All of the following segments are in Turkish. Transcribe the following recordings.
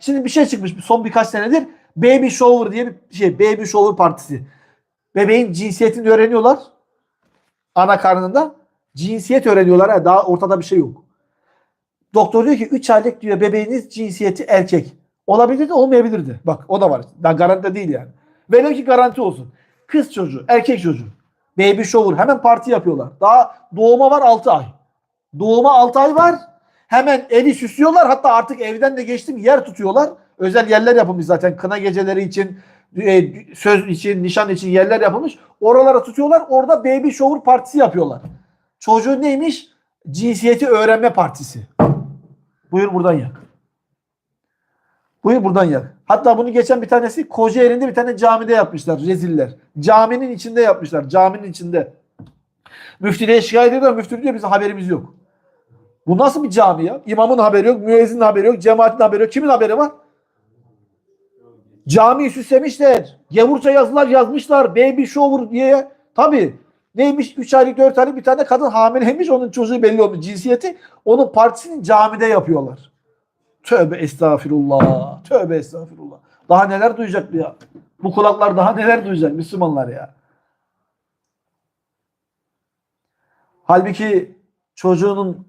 Şimdi bir şey çıkmış son birkaç senedir. Baby shower diye bir şey. Baby shower partisi. Bebeğin cinsiyetini öğreniyorlar. Ana karnında. Cinsiyet öğreniyorlar. Ha, daha ortada bir şey yok. Doktor diyor ki 3 aylık diyor bebeğiniz cinsiyeti erkek. Olabilir de olmayabilirdi. Bak o da var. Daha garanti değil yani. Velev ki garanti olsun. Kız çocuğu, erkek çocuğu. Baby shower. Hemen parti yapıyorlar. Daha doğuma var 6 ay. Doğuma 6 ay var. Hemen evi süslüyorlar. Hatta artık evden de geçtim yer tutuyorlar. Özel yerler yapılmış zaten. Kına geceleri için, e, söz için, nişan için yerler yapılmış. Oralara tutuyorlar. Orada baby shower partisi yapıyorlar. Çocuğun neymiş? Cinsiyeti öğrenme partisi. Buyur buradan yak. Buyur buradan yak. Hatta bunu geçen bir tanesi Kocaeli'nde bir tane camide yapmışlar. Reziller. Caminin içinde yapmışlar. Caminin içinde. Müftüye şikayet ediyorlar. Müftü diyor bizim haberimiz yok. Bu nasıl bir cami ya? İmamın haberi yok, müezzinin haberi yok, cemaatin haberi yok. Kimin haberi var? Camiyi süslemişler. Gevurça yazılar yazmışlar. Baby shower diye. Tabii. Neymiş? 3 aylık 4 aylık bir tane kadın hamileymiş. Onun çocuğu belli olmuş cinsiyeti. Onun partisini camide yapıyorlar. Tövbe estağfirullah. Tövbe estağfirullah. Daha neler duyacak ya? Bu kulaklar daha neler duyacak Müslümanlar ya? Halbuki çocuğunun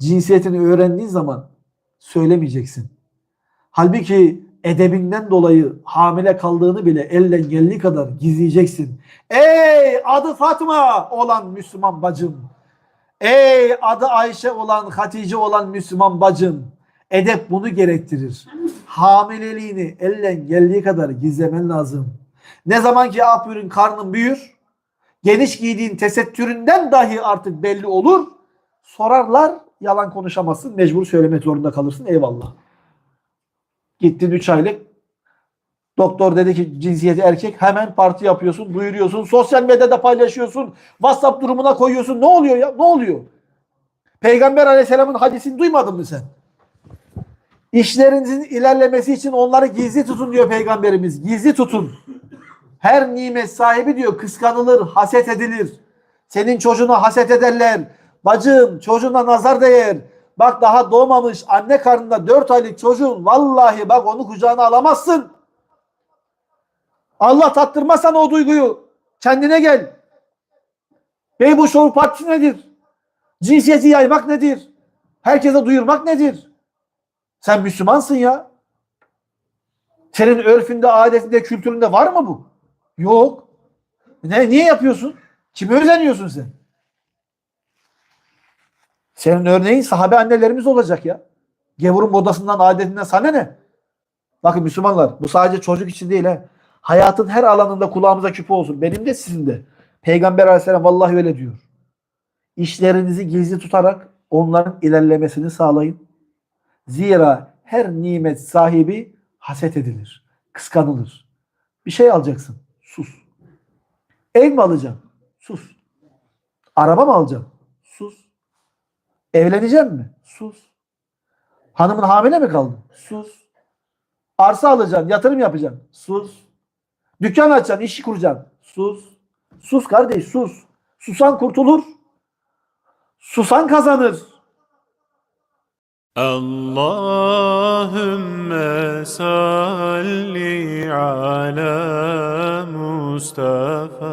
cinsiyetini öğrendiğin zaman söylemeyeceksin. Halbuki edebinden dolayı hamile kaldığını bile elden geldiği kadar gizleyeceksin. Ey adı Fatma olan Müslüman bacım. Ey adı Ayşe olan, Hatice olan Müslüman bacım. Edep bunu gerektirir. Hamileliğini elden geldiği kadar gizlemen lazım. Ne zaman ki apürün karnın büyür, geniş giydiğin tesettüründen dahi artık belli olur. Sorarlar, yalan konuşamazsın, mecbur söylemek zorunda kalırsın. Eyvallah. Gittin 3 aylık. Doktor dedi ki cinsiyeti erkek. Hemen parti yapıyorsun, duyuruyorsun. Sosyal medyada paylaşıyorsun. WhatsApp durumuna koyuyorsun. Ne oluyor ya? Ne oluyor? Peygamber aleyhisselamın hadisini duymadın mı sen? İşlerinizin ilerlemesi için onları gizli tutun diyor Peygamberimiz. Gizli tutun. Her nimet sahibi diyor kıskanılır, haset edilir. Senin çocuğuna haset ederler. Bacım çocuğuna nazar değer. Bak daha doğmamış anne karnında 4 aylık çocuğun vallahi bak onu kucağına alamazsın. Allah tattırmazsan o duyguyu. Kendine gel. Bey bu show partisi nedir? Cinsiyeti yaymak nedir? Herkese duyurmak nedir? Sen Müslümansın ya. Senin örfünde, adetinde, kültüründe var mı bu? Yok. Ne, niye yapıyorsun? Kime özeniyorsun sen? Senin örneğin sahabe annelerimiz olacak ya. Gevurun modasından, adetinden sana ne? Bakın Müslümanlar bu sadece çocuk için değil he. Hayatın her alanında kulağımıza küpe olsun. Benim de sizin de. Peygamber aleyhisselam vallahi öyle diyor. İşlerinizi gizli tutarak onların ilerlemesini sağlayın. Zira her nimet sahibi haset edilir, kıskanılır. Bir şey alacaksın, sus. Ev mi alacaksın? Sus. Araba mı alacaksın? Sus. Evleneceğim mi? Sus. Hanımın hamile mi kaldı? Sus. Arsa alacaksın, yatırım yapacaksın. Sus. Dükkan açacaksın, işi kuracaksın. Sus. Sus kardeş sus. Susan kurtulur. Susan kazanır. Allahümme salli ala Mustafa